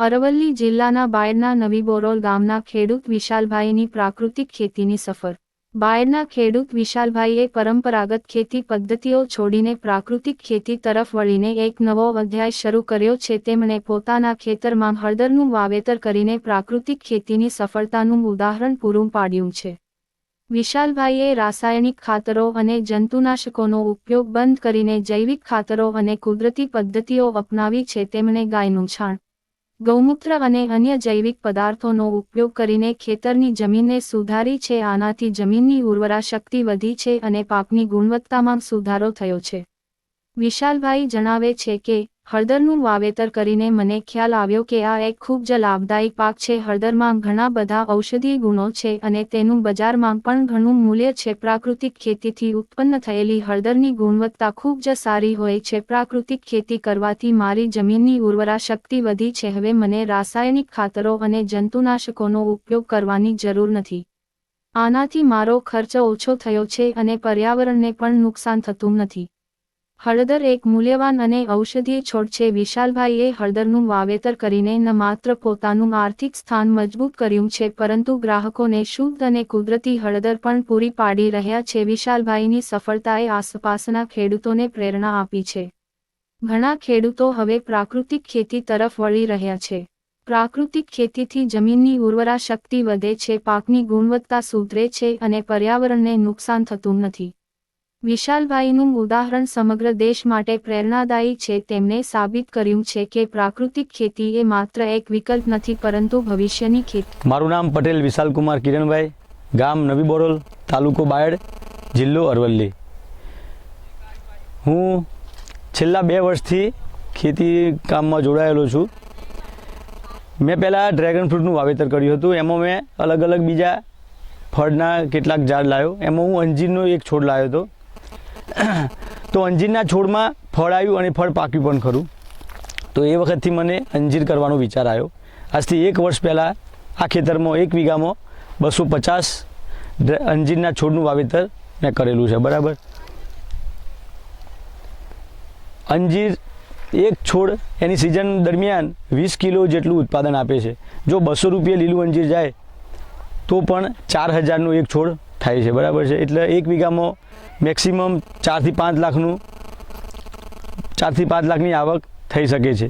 અરવલ્લી જિલ્લાના બાયડના નવી બોરોલ ગામના ખેડૂત વિશાલભાઈની પ્રાકૃતિક ખેતીની સફર. બાયડના ખેડૂત વિશાલભાઈએ પરંપરાગત ખેતી પદ્ધતિઓ છોડીને પ્રાકૃતિક ખેતી તરફ વળીને એક નવો અધ્યાય શરૂ કર્યો છે. તેમણે પોતાના ખેતરમાં હળદરનું વાવેતર કરીને પ્રાકૃતિક ખેતીની સફળતાનું ઉદાહરણ પૂરું પાડ્યું છે. વિશાલભાઈએ રાસાયણિક ખાતરો અને જંતુનાશકોનો ઉપયોગ બંધ કરીને જૈવિક ખાતરો અને કુદરતી પદ્ધતિઓ અપનાવી છે. તેમણે ગાયનું છાણ ગૌમૂત્ર અને અન્ય જૈવિક પદાર્થોનો ઉપયોગ કરીને ખેતરની જમીનને સુધારી છે. આનાથી જમીનની ઉર્વરા શક્તિ વધી છે અને પાકની ગુણવત્તામાં સુધારો થયો છે. વિશાલભાઈ જણાવે છે કે હળદરનું વાવેતર કરીને મને ખ્યાલ આવ્યો કે આ એક ખૂબ જ લાભદાયી પાક છે. હળદરમાં ઘણા બધા ઔષધીય ગુણો છે અને તેનું બજારમાં પણ ઘણું મૂલ્ય છે. પ્રાકૃતિક ખેતીથી ઉત્પન્ન થયેલી હળદરની ગુણવત્તા ખૂબ જ સારી હોય છે. પ્રાકૃતિક ખેતી કરવાથી મારી જમીનની ઉર્વરા શક્તિ વધી છે. હવે મને રાસાયણિક ખાતરો અને જંતુનાશકોનો ઉપયોગ કરવાની જરૂર નથી. આનાથી મારો ખર્ચ ઓછો થયો છે અને પર્યાવરણને પણ નુકસાન થતું નથી. હળદર એક મૂલ્યવાન અને ઔષધીય છોડ છે. વિશાલભાઈએ હળદરનું વાવેતર કરીને ન માત્ર પોતાનું આર્થિક સ્થાન મજબૂત કર્યું છે, પરંતુ ગ્રાહકોને શુદ્ધ અને કુદરતી હળદર પણ પૂરી પાડી રહ્યા છે. વિશાલભાઈની સફળતાએ આસપાસના ખેડૂતોને પ્રેરણા આપી છે. ઘણા ખેડૂતો હવે પ્રાકૃતિક ખેતી તરફ વળી રહ્યા છે. પ્રાકૃતિક ખેતીથી જમીનની ઉર્વરા શક્તિ વધે છે, પાકની ગુણવત્તા સુધરે છે અને પર્યાવરણને નુકસાન થતું નથી. વિશાલભાઈનું ઉદાહરણ સમગ્ર દેશ માટે પ્રેરણાદાયી છે. તેમણે સાબિત કર્યું છે કે પ્રાકૃતિક ખેતી એ માત્ર એક વિકલ્પ નથી, પરંતુ ભવિષ્યની ખેતી. મારું નામ પટેલ વિશાલકુમાર કિરણભાઈ, ગામ નવી બોરોલ, તાલુકો બાયડ, જિલ્લો અરવલ્લી. હું છેલ્લા બે વર્ષથી ખેતી કામમાં જોડાયેલો છું. મેં પહેલાં ડ્રેગન ફ્રૂટનું વાવેતર કર્યું હતું, એમાં મેં અલગ અલગ બીજા ફળના કેટલાક ઝાડ લાવ્યો. એમાં હું અંજીરનો એક છોડ લાવ્યો હતો. તો અંજીરના છોડમાં ફળ આવ્યું અને ફળ પાક્યું પણ ખરું. તો એ વખતથી મને અંજીર કરવાનો વિચાર આવ્યો. આજથી એક વર્ષ પહેલાં આ ખેતરમાં એક વીઘામાં બસો પચાસ અંજીરના છોડનું વાવેતર મેં કરેલું છે, બરાબર? અંજીર એક છોડ એની સિઝન દરમિયાન વીસ કિલો જેટલું ઉત્પાદન આપે છે. જો બસો રૂપિયા લીલું અંજીર જાય, તો પણ ચાર હજારનો એક છોડ થાય છે, બરાબર છે? એટલે એક વીઘામાં મેક્સિમમ ચારથી પાંચ લાખનું ચારથી પાંચ લાખની આવક થઈ શકે છે.